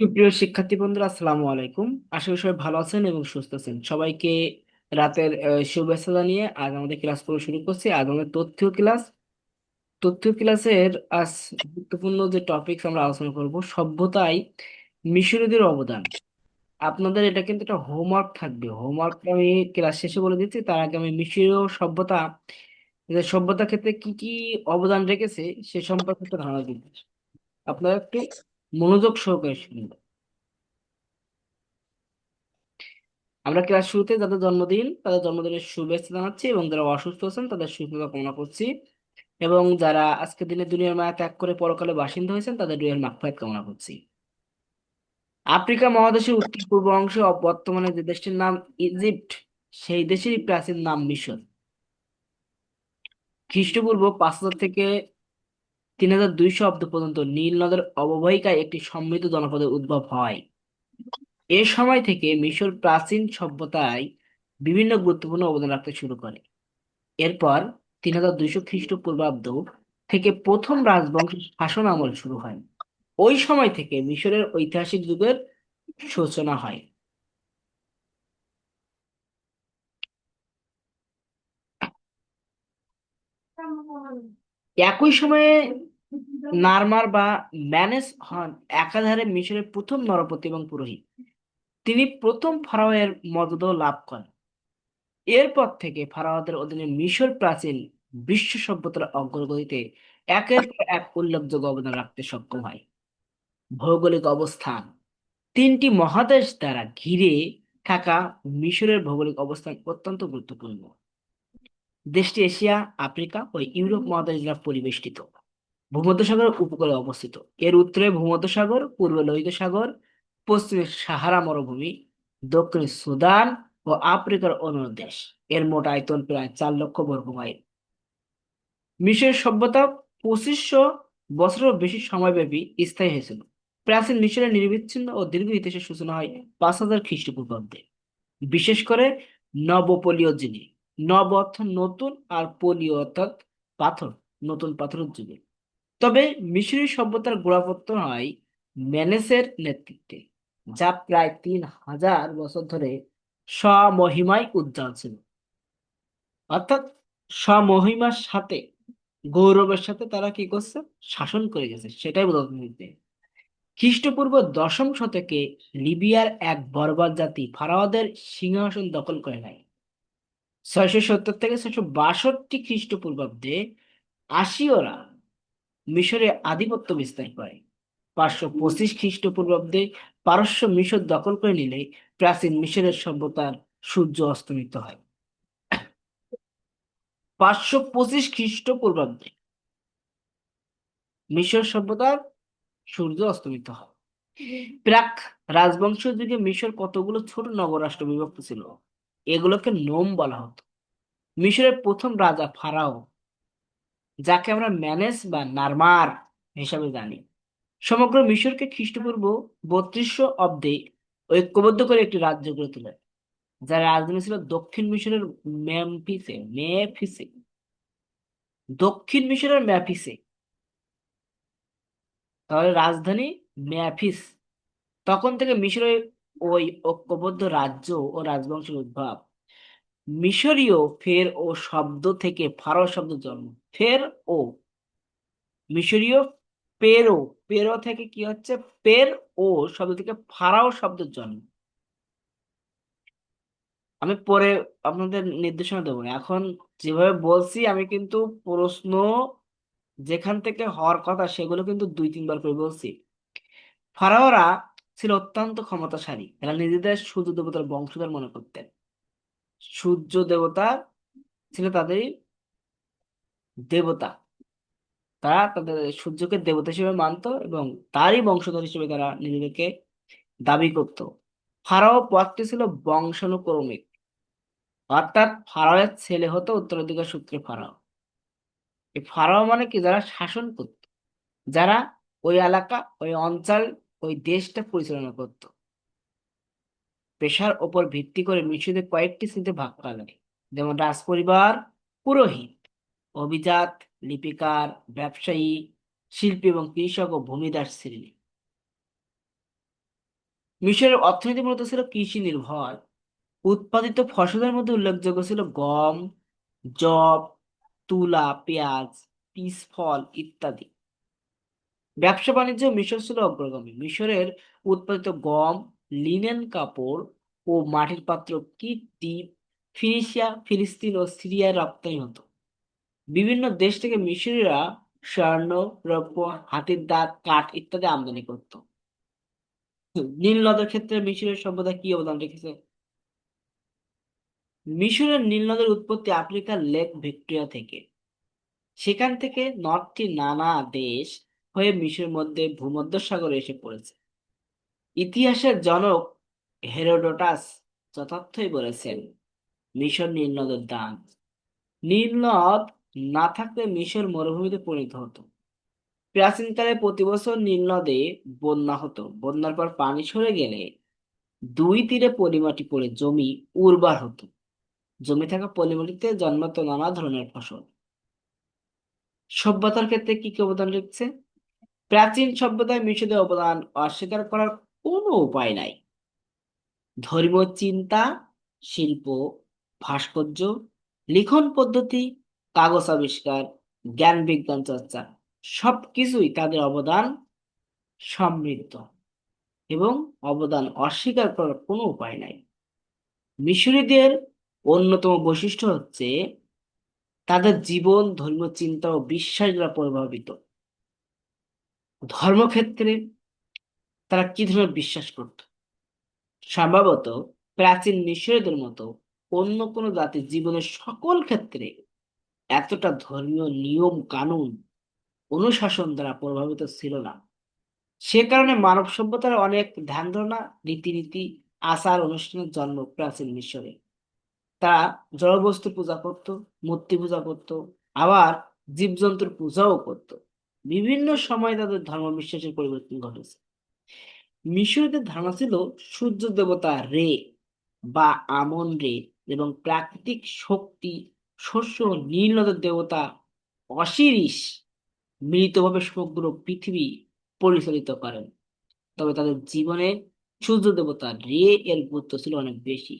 সুপ্রিয় শিক্ষার্থী বন্ধুরা, আসসালামু আলাইকুম। আশা করি সবাই ভালো আছেন এবং সুস্থ আছেন। সবাইকে রাতের শুভেচ্ছা জানিয়ে আজ আমাদের ক্লাস পড়া শুরু করছি। আজ আমাদের তথ্য ক্লাস। তথ্য ক্লাসের আজ গুরুত্বপূর্ণ যে টপিক আমরা আলোচনা করব, সভ্যতায় মিশরীয়দের অবদান। আপনাদের এটা কিন্তু একটা হোমওয়ার্ক থাকবে। হোমওয়ার্ক আমি ক্লাস শেষে বলে দিচ্ছি, তার আগে আমি মিশরীয় সভ্যতা সভ্যতা ক্ষেত্রে কি কি অবদান রেখেছে, সে সম্পর্কে একটা ধারণা দিচ্ছি। আপনারা একটু মনোযোগ সহকারে শুনুন। আমরা ক্লাস শুরুতে যাদের জন্মদিন, তাদের জন্মদিনের শুভেচ্ছা জানাচ্ছি এবং যারা অসুস্থ আছেন, তাদের সুস্থতা কামনা করছি। এবং যারা আজকে দিনে দুনিয়ার মায়া ত্যাগ করে পরকালে বাসিন্দা হয়েছেন, তাদের দুনিয়ার মাগফিরাত কামনা করছি। আফ্রিকা মহাদেশের উত্তর পূর্ব অংশে বর্তমানে যে দেশটির নাম ইজিপ্ট, সেই দেশেরই প্রাচীন নাম মিশর। খ্রিস্টপূর্ব পাঁচ হাজার থেকে তিন হাজার দুইশো অব্দ পর্যন্ত নীল নদের অববাহিকায় একটি সমৃদ্ধ জনপদের উদ্ভব হয়। এ সময় থেকে মিশর প্রাচীন সভ্যতায় বিভিন্ন গুরুত্বপূর্ণ অবদান রাখতে শুরু করে। এরপর তিন হাজার দুইশো খ্রিস্টপূর্বাব্দ থেকে প্রথম রাজবংশের শাসন আমল শুরু হয়। ওই সময় থেকে মিশরের ঐতিহাসিক যুগের সূচনা হয়। একই সময়ে নারমার বা ম্যানেস হন একাধারে মিশরের প্রথম নরপতি এবং পুরোহিত। তিনি প্রথম ফারাওয়ের মর্যাদা লাভ করেন। এরপর থেকে ফারাওয়াদের অধীনে মিশর প্রাচীন বিশ্ব সভ্যতার অগ্রগতিতে একের পর এক উল্লেখযোগ্য অবদান রাখতে সক্ষম হয়। ভৌগোলিক অবস্থান, তিনটি মহাদেশ দ্বারা ঘিরে থাকা মিশরের ভৌগোলিক অবস্থান অত্যন্ত গুরুত্বপূর্ণ। দেশটি এশিয়া, আফ্রিকা ও ইউরোপ মহাদেশ দ্বারা পরিবেষ্টিত। ভূমধ্যসাগর উপকূলে অবস্থিত। এর উত্তরে ভূমধ্যসাগর, পূর্বে লোহিত সাগর পশ্চিমে সাহারা মরুভূমি, দক্ষিণে সুদান ও আফ্রিকার অন্য দেশ। এর মোট আয়তন প্রায় চার লক্ষ বর্গ মাইল। মিশরের সভ্যতা পঁচিশশো বছরেরও বেশি সময়ব্যাপী স্থায়ী হয়েছিল। প্রাচীন মিশরের নির্বিচ্ছিন্ন ও দীর্ঘ ইতিহাসের সূচনা হয় পাঁচ হাজার খ্রিস্টপূর্বাব্দে। বিশেষ করে নবপলীয় যুগে নব অর্থ নতুন আর পলীয় অর্থাৎ পাথর, নতুন পাথরের যুগে। তবে মিশরীয় সভ্যতার গোড়াপত্তন হয় মেনেসের নেতৃত্বে, যা প্রায় তিন হাজার বছর ধরে স্বমহিমায় উজ্জ্বল ছিল। অর্থাৎ স্বমহিমার সাথে, গৌরবের সাথে তারা কি করছে? শাসন করে গেছে, সেটাই হইতে খ্রিস্টপূর্ব দশম শতকে লিবিয়ার এক বর্বর জাতি ফারাওয়াদের সিংহাসন দখল করে নেয়। ছয়শো সত্তর থেকে ছয়শো বাষট্টি খ্রিস্টপূর্বাব্দে আসিওরা মিশরে আধিপত্য বিস্তার করে। পাঁচশো পঁচিশ খ্রিস্টপূর্বাব্দে পারস্য মিশর দখল করে নিলে প্রাচীন মিশরের সভ্যতার সূর্য অস্তমিত হয়। পাঁচশো পঁচিশ খ্রিস্টপূর্বাব্দে মিশর সভ্যতার সূর্য অস্তমিত হয়। প্রাক রাজবংশীয় যুগে মিশর কতগুলো ছোট নগরাষ্ট্র বিভক্ত ছিল? এগুলোকে নোম বলা হতো। মিশরের প্রথম রাজা ফারাও যাকে আমরা ম্যানেস বা নারমার হিসাবে জানি। সমগ্র মিশরকে খ্রিস্টপূর্ব বত্রিশশো অব্দে ঐক্যবদ্ধ করে একটি রাজ্য গড়ে তোলে, যার রাজধানী ছিল দক্ষিণ মিশরের মেমফিসে, মেফিসে। দক্ষিণ মিশরের ম্যাফিসে তাহলে রাজধানী ম্যাফিস তখন থেকে মিশরের ওই ঐক্যবদ্ধ রাজ্য ও রাজবংশের উদ্ভব। মিশরীয় ফের ও শব্দ থেকে ফারো শব্দ জন্ম। ফের ও। মিশরীয় পেরো। পেরো থেকে কি হচ্ছে? পের ও শব্দ থেকে ফারাও শব্দের জন্ম। আমি পরে আপনাদের নির্দেশনা দেবো। এখন যেভাবে বলছি, আমি কিন্তু প্রশ্ন যেখান থেকে হওয়ার কথা, সেগুলো কিন্তু দুই, তিনবার করে বলছি। ফারাওরা ছিল অত্যন্ত ক্ষমতাশালী। এরা নিজেদের সূর্য দেবতার বংশধর মনে করতেন। সূর্য দেবতা ছিল তাদের দেবতা। তারা তাদের সূর্যকে দেবতা হিসেবে মানতো এবং তারই বংশধর হিসেবে তারা নিজেদেরকে দাবি করত। ফারাও পদটি ছিল বংশানুক্রমিক। অর্থাৎ ফারাওয়ের ছেলে হতো উত্তরাধিকার সূত্রে ফারাও। এই ফারাও মানে কি? যারা শাসন করত, যারা ওই এলাকা, ওই অঞ্চল, ওই দেশটা পরিচালনা করত। পেশার ওপর ভিত্তি করে মিশরীয়দের কয়েকটি শ্রেণীতে ভাগ করা যায় যেমন রাজপরিবার পুরোহিত, অভিজাত, লিপিকার, ব্যবসায়ী, শিল্পী এবং কৃষক ও ভূমিদার শ্রেণি। মিশরের অর্থনীতি মূলত ছিল কৃষি নির্ভর। উৎপাদিত ফসলের মধ্যে উল্লেখযোগ্য ছিল গম, যব, তুলা, পেঁয়াজ, পিস, ফল ইত্যাদি। ব্যবসা বাণিজ্য মিশর ছিল অগ্রগামী। মিশরের উৎপাদিত গম লিনেন কাপড় ও মাটির পাত্র কীর্তি ফিনিশিয়া, ফিলিস্তিন ও সিরিয়ায় রপ্তানি হতো। বিভিন্ন দেশ থেকে মিশরীরা স্বর্ণ, রৌপ্য, হাতির দাঁত, কাঠ ইত্যাদি আমদানি করত। নীল নদের ক্ষেত্রে মিশরের সভ্যতা কি অবদান রেখেছে? মিশরের নীল নদের উৎপত্তি আফ্রিকার লেক ভিক্টোরিয়া থেকে। সেখান থেকে নদটি নানা দেশ হয়ে মিশরের মধ্যে ভূমধ্যসাগরে এসে পড়েছে। ইতিহাসের জনক হেরোডোটাস যথার্থই বলেছেন, মিশর নীল নদের দান। নীল নদ না থাকলে মিশর মরুভূমিতে পরিণত হতো। প্রাচীনকালে প্রতি বছর নীল নদে বন্যা হতো। বন্যার পর পানি সরে গেলে দুই তীরে পলিমাটি পড়ে, জমি উর্বর হতো। জমি থাকা পলিমাটিতে জন্মাতো নানা ধরনের ফসল। সভ্যতার ক্ষেত্রে কি কি অবদান রেখেছে? প্রাচীন সভ্যতায় মিশরের অবদান অস্বীকার করার কোনো উপায় নাই। ধর্মীয় চিন্তা, শিল্প, ভাস্কর্য, লিখন পদ্ধতি, কাগজ আবিষ্কার, জ্ঞান বিজ্ঞান চর্চা, সবকিছুই তাদের অবদান সমৃদ্ধ এবং অবদান অস্বীকার করার কোনো উপায় নাই। মিশরীদের অন্যতম বৈশিষ্ট্য হচ্ছে তাদের জীবন, ধর্মীয় চিন্তা ও বিশ্বাস দ্বারা প্রভাবিত। ধর্মক্ষেত্রে তারা কি ধরনের বিশ্বাস করত? সম্ভবত প্রাচীন মিশরীয়দের মতো অন্য কোনো জাতির জীবনের সকল ক্ষেত্রে এতটা ধর্মীয় নিয়ম কানুন অনুশাসন দ্বারা প্রভাবিত ছিল না। সে কারণে মানব সভ্যতার অনেক ধ্যান ধারণা, রীতিনীতি, আচার অনুষ্ঠানের জন্ম প্রাচীন মিশরে। তারা জড়বস্তু পূজা করত, মূর্তি পূজা করত, আবার জীবজন্তুর পূজাও করত। বিভিন্ন সময় তাদের ধর্ম বিশ্বাসের পরিবর্তন ঘটেছে। মিশরীয়দের ধারণা ছিল সূর্য দেবতা রে বা আমন রে এবং প্রাকৃতিক শক্তি শস্য ও নীল নদের দেবতা অসিরিস মিলিতভাবে সমগ্র পৃথিবী পরিচালিত করেন। তবে তাদের জীবনে সূর্য দেবতা রে এর গুরুত্ব ছিল অনেক বেশি।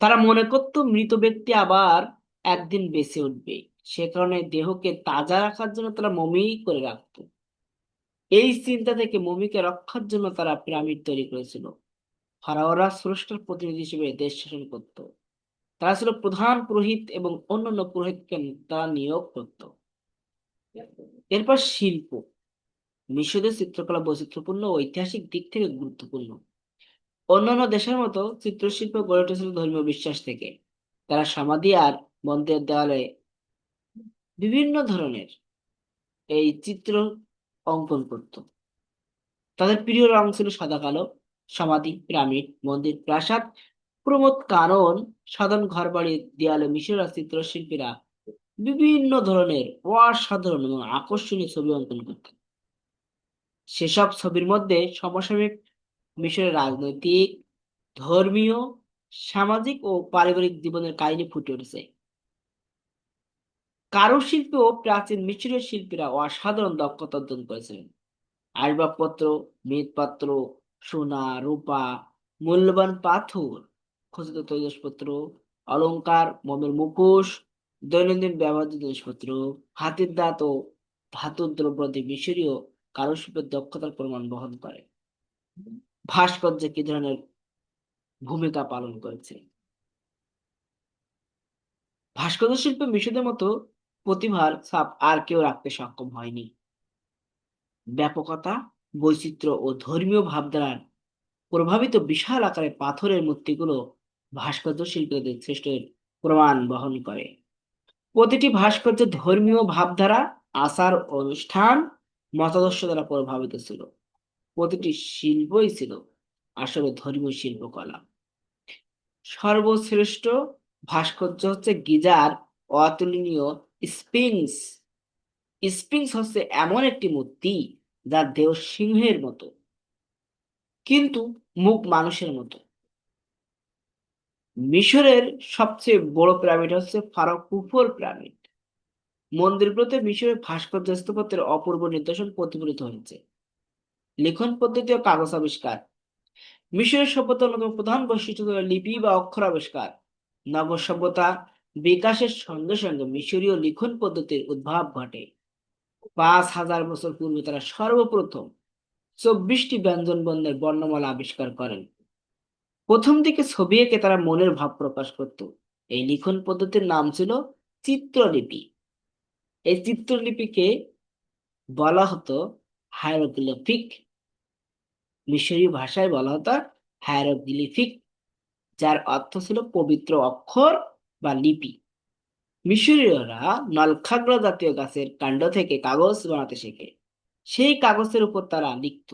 তারা মনে করত মৃত ব্যক্তি আবার একদিন বেঁচে উঠবে। সে কারণে দেহকে তাজা রাখার জন্য তারা মমি করে রাখত। এই চিন্তা থেকে মমিকে রক্ষার জন্য তারা পিরামিড তৈরি করেছিল। ফারাওরা স্রষ্টার প্রতিনিধি হিসেবে দেশ শাসন করত। তারা ছিল প্রধান পুরোহিত এবং অন্যান্য পুরোহিতকে তারা নিয়োগ করত। এরপর শিল্প। মিশরের চিত্রকলা বৈচিত্র্যপূর্ণ ঐতিহাসিক দিক থেকে গুরুত্বপূর্ণ। অন্যান্য দেশের মতো চিত্রশিল্প গড়ে উঠেছিল ধর্মীয় বিশ্বাস থেকে। তারা সমাধি আর মন্দিরের দেওয়ালে বিভিন্ন ধরনের এই চিত্র অঙ্কন করত। তাদের প্রিয় রং ছিল সাদা, কালো, সমাধি, পিরামিড, মন্দির, প্রাসাদ। প্রমোদ কারণ সাধারণ ঘর বাড়ির দেয়ালে মিশরের চিত্রশিল্পীরা বিভিন্ন ধরনের অসাধারণ এবং আকর্ষণীয় ছবি অঙ্কন করতেন। সেসব ছবির মধ্যে সমসাময়িক মিশরের রাজনৈতিক, ধর্মীয়, সামাজিক ও পারিবারিক জীবনের কাহিনী ফুটে উঠেছে। কারুশিল্পে ও প্রাচীন মিশরীয় শিল্পীরা অসাধারণ দক্ষতা অর্জন করেছিলেন। আসবাবপত্র মৃৎপাত্র সোনা, রূপা, মূল্যবান পাথর খচিত তৈজসপত্র, অলংকার, মোমের মুখোশ, দৈনন্দিন ব্যবহার্য জিনিসপত্র হাতের দাঁত ও ধাতুর দ্রব্যাদি মিশরীয় কারুশিল্পের দক্ষতার প্রমাণ বহন করে। ভাস্কর্য কি ধরনের ভূমিকা পালন করেছে? ভাস্কর্য শিল্পে মিশরের মতো প্রতিভার ছাপ আর কেউ রাখতে সক্ষম হয়নি। ব্যাপকতা, বৈচিত্র্য ও ধর্মীয় ভাবধারার প্রভাবিত বিশাল আকারের পাথরের মূর্তিগুলো ভাস্কর্য শিল্পীদের শ্রেষ্ঠের প্রমাণ বহন করে। প্রতিটি ভাস্কর্য ধর্মীয় ভাবধারা, আচার, অনুষ্ঠান, মতাদর্শ দ্বারা প্রভাবিত ছিল। প্রতিটি শিল্পই ছিল আসলে ধর্মীয় শিল্পকলা। সর্বশ্রেষ্ঠ ভাস্কর্য হচ্ছে গিজার, অতুলনীয় স্পিংস স্পিংস হচ্ছে এমন একটি মূর্তি যার দেহ সিংহের মতো, কিন্তু মুখ মানুষের মতো। মিশরের সবচেয়ে বড় পিরামিড হচ্ছে ফারো কুফর পিরামিড মন্দিরগুলোতে মিশরের ভাস্কর্য স্থাপত্যের অপূর্ব নিদর্শন প্রতিফলিত হয়েছে। লিখন পদ্ধতি ও কাগজ আবিষ্কার। মিশরের সভ্যতার অন্যতম প্রধান বৈশিষ্ট্য লিপি বা অক্ষর আবিষ্কার। নগর সভ্যতা বিকাশের সঙ্গে সঙ্গে মিশরীয় লিখন পদ্ধতির উদ্ভব ঘটে। পাঁচ হাজার বছর পূর্বে তারা সর্বপ্রথম চব্বিশটি ব্যঞ্জন বর্ণের বর্ণমালা আবিষ্কার করেন। প্রথম দিকে ছবি এঁকে তারা মনের ভাব প্রকাশ করত। এই লিখন পদ্ধতির নাম ছিল চিত্রলিপি। এই চিত্রলিপিকে বলা হতো হায়ারোগ্লিফিক, মিশরীয় ভাষায় বলা হতো হায়ারোগ্লিফিক, যার অর্থ ছিল পবিত্র অক্ষর বা লিপি। মিশরীয়রা নলখাগড়া জাতীয় গাছের কাণ্ড থেকে কাগজ বানাতে শেখে। সেই কাগজের উপর তারা লিখত।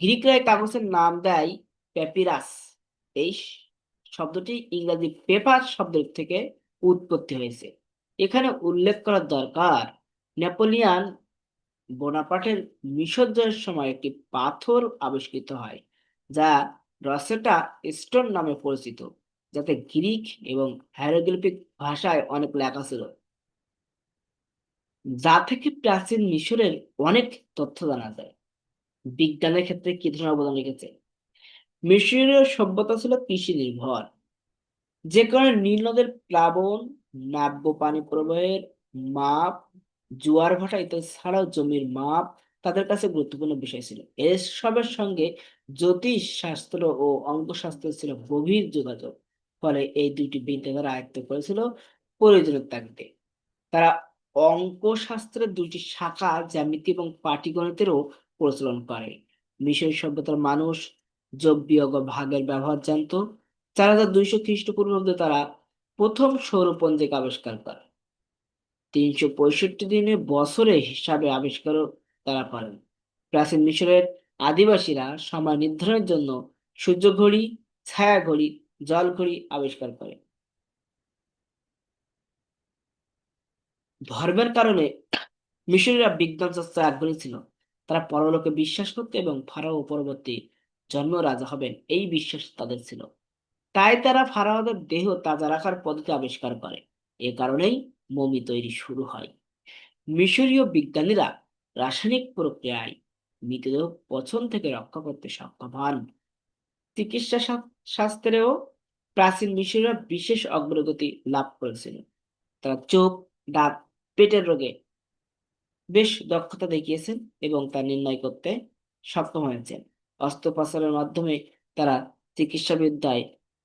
গ্রিকরা কাগজের নাম দেয় প্যাপিরাস। এই শব্দটি ইংরেজি পেপার শব্দ থেকে উৎপত্তি হয়েছে। এখানে উল্লেখ করা দরকার, নেপোলিয়ান বোনাপার্টের মিশর জয়ের সময় একটি পাথর আবিষ্কৃত হয়, যা রসেটা স্টোন নামে পরিচিত। যাতে গ্রিক এবং হ্যারোগ্লিফিক ভাষায় অনেক লেখা ছিল। যা থেকে প্রাচীন মিশরের অনেক তথ্য জানা যায়। বিজ্ঞানের ক্ষেত্রে কি ধরনের অবদান রেখেছে? মিশরীয় সভ্যতা ছিল কৃষি নির্ভর যে কারণে নীল নদের প্লাবন, নাব্য পানি প্রবাহের মাপ, জোয়ার ভাটা ইত্যাদি ছাড়াও জমির মাপ তাদের কাছে গুরুত্বপূর্ণ বিষয় ছিল। এসবের সঙ্গে জ্যোতিষ শাস্ত্র ও অঙ্কশাস্ত্রের ছিল গভীর যোগাযোগ। ফলে এই দুইটি বিদ্যা তারা আয়ত্ত করেছিল প্রয়োজনের তাগিদে তারা অঙ্কশাস্ত্রের দুইটি শাখা জ্যামিতি এবং পাটিগণিতেরও প্রচলন করে। মিশর সভ্যতার মানুষ যোগ বিয়োগ ভাগের ব্যবহার জানতো। চার হাজার দুইশো খ্রিস্টপূর্বাব্দে তারা প্রথম সৌরপঞ্জিকা আবিষ্কার করে। তিনশো পঁয়ষট্টি দিনে বছরে হিসাবে আবিষ্কারও তারা করেন। প্রাচীন মিশরের আদিবাসীরা সময় নির্ধারণের জন্য সূর্য ঘড়ি ছায়া ঘড়ি জল ঘড়ি আবিষ্কার করে। ধর্মের কারণে মিশরীরা বিজ্ঞান চর্চায় আগ্রহী ছিল। তারা পরলোকে বিশ্বাস করত এবং ফারাও পরবর্তী জন্ম রাজা হবেন, এই বিশ্বাস তাদের ছিল। তাই তারা ফারাওদের দেহ তাজা রাখার পদ্ধতি আবিষ্কার করে। এ কারণেই মমি তৈরি শুরু হয়। মিশরীয় বিজ্ঞানীরা রাসায়নিক প্রক্রিয়ায় মৃতদেহ পচন থেকে রক্ষা করতে সক্ষম হন। চিকিৎসা শাস্ত্রেও প্রাচীন মিশরীরা বিশেষ অগ্রগতি লাভ করেছিল। তারা চোখ, দাঁত, পেটের রোগে বেশ দক্ষতা দেখিয়েছেন এবং তা নির্ণয় করতে সক্ষম হয়েছেন। অস্ত্রোপচারের মাধ্যমে তারা চিকিৎসাবিদ্যায়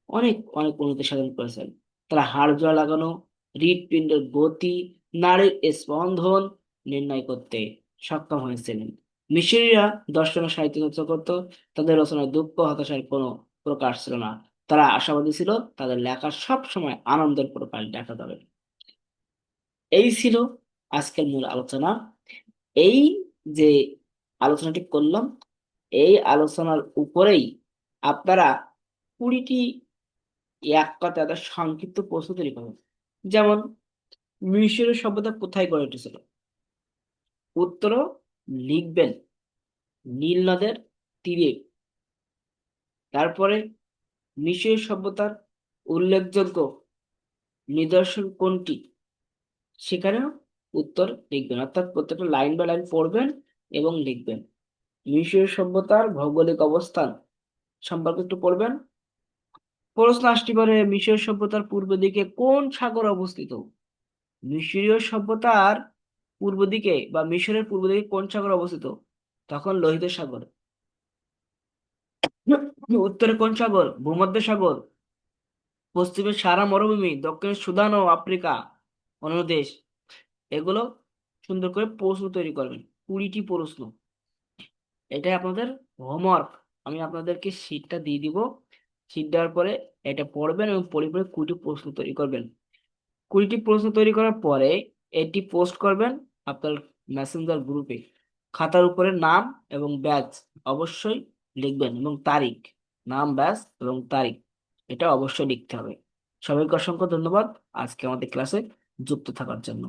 অনেক অনেক উন্নতি সাধন করেছেন। তারা হাড় জোড়া লাগানো হৃদপিণ্ডের গতি নারীর স্পন্দন নির্ণয় করতে সক্ষম হয়েছিলেন। মিশরীরা দর্শন সাহিত্য চর্চা করত, তাদের রচনায় দুঃখ, হতাশার কোনো প্রকাশ ছিল না। তারা আশাবাদী ছিল, তাদের লেখা সব সময় আনন্দের প্রকাশ দেখা যাবে। এই ছিল আজকের মূল আলোচনা। এই যে আলোচনাটি করলাম, এই আলোচনার উপরেই আপনারা কুড়িটি এক কথা সংক্ষিপ্ত প্রশ্ন তৈরি করবেন যেমন মিশরের সভ্যতা কোথায় গড়ে উঠেছিল? উত্তর লিখবেন নীল নদের তীরে। তারপরে মিশরের সভ্যতার উল্লেখযোগ্য নিদর্শন কোনটি? সেখানেও উত্তর লিখবেন। অর্থাৎ প্রত্যেকটা লাইন বাই লাইন পড়বেন এবং লিখবেন। মিশরীয় সভ্যতার ভৌগোলিক অবস্থান সম্পর্কে একটু পড়বেন। প্রশ্ন আসতে পারে মিশর সভ্যতার পূর্ব দিকে কোন সাগর অবস্থিত? মিশরীয় সভ্যতার পূর্ব দিকে বা মিশরের পূর্ব দিকে কোন সাগর অবস্থিত? তখন লোহিত সাগর। উত্তরে কোন সাগর? ভূমধ্য সাগর। পশ্চিমে সারা মরুভূমি, দক্ষিণে সুদান ও আফ্রিকা অন্য দেশ এগুলো সুন্দর করে প্রশ্ন তৈরি করবেন। কুড়িটি প্রশ্ন। এটাই আপনাদের হোমওয়ার্ক আমি আপনাদেরকে শীটটা দিয়ে দিব। শীট দেওয়ার পরে এটা পড়বেন এবং পড়ে পড়ে কুড়িটি প্রশ্ন তৈরি করবেন। কুড়িটি প্রশ্ন তৈরি করার পরে এটি পোস্ট করবেন আপনার মেসেঞ্জার গ্রুপে খাতার উপরে নাম এবং ব্যাচ অবশ্যই লিখবেন এবং তারিখ। নাম, ব্যাস, এবং তারিখ, এটা অবশ্যই লিখতে হবে। সবাইকে অসংখ্য ধন্যবাদ আজকে আমাদের ক্লাসে যুক্ত থাকার জন্য।